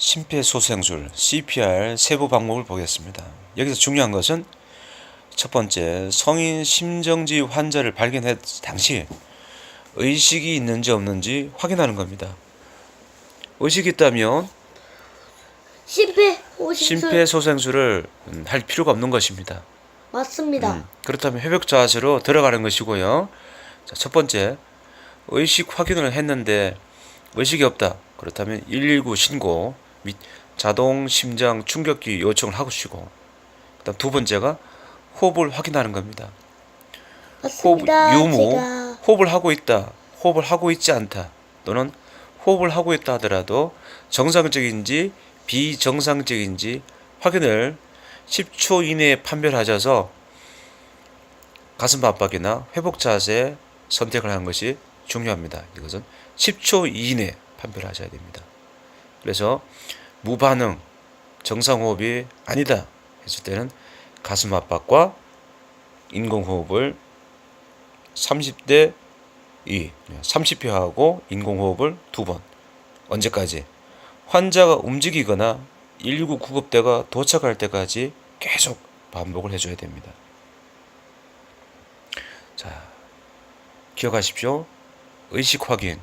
심폐소생술 CPR 세부 방법을 보겠습니다. 여기서 중요한 것은 첫 번째 성인 심정지 환자를 발견했 당시 의식이 있는지 없는지 확인하는 겁니다. 의식이 있다면 심폐 심폐소생술을 음, 할 필요가 없는 것입니다. 맞습니다. 음, 그렇다면 회복 자세로 들어가는 것이고요. 자, 첫 번째 의식 확인을 했는데 의식이 없다. 그렇다면 119 신고 및 자동 심장 충격기 요청을 하고 쉬고 그다음 두 번째가 호흡을 확인하는 겁니다. 호흡 맞습니다. 유무 제가 호흡을 하고 있다. 호흡을 하고 있지 않다. 또는 호흡을 하고 있다 하더라도 정상적인지 비정상적인지 확인을 10초 이내에 판별하셔서 가슴 압박이나 회복 자세 선택을 하는 것이 중요합니다. 이것은 10초 이내에 판별하셔야 됩니다. 그래서 무반응, 정상호흡이 아니다 했을 때는 가슴 압박과 인공호흡을 30대 2, 30회 하고 인공호흡을 두 번. 언제까지? 환자가 움직이거나 119 구급대가 도착할 때까지 계속 반복을 해줘야 됩니다. 자, 기억하십시오. 의식 확인.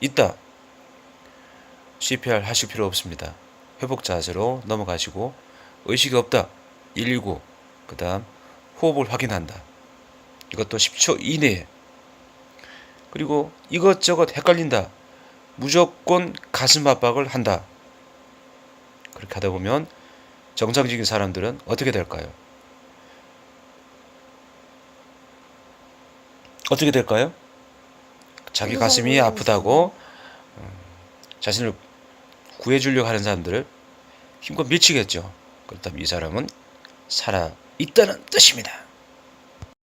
있다. CPR 하실 필요 없습니다. 회복 자세로 넘어가시고 의식이 없다. 119. 그 다음 호흡을 확인한다. 이것도 10초 이내에. 그리고 이것저것 헷갈린다. 무조건 가슴 압박을 한다. 그렇게 하다 보면 정상적인 사람들은 어떻게 될까요? 어떻게 될까요? 자기 가슴이 아프다고 음, 자신을 구해주려고 하는 사람들을 힘껏 밀치겠죠. 그렇다면 이 사람은 살아 있다는 뜻입니다.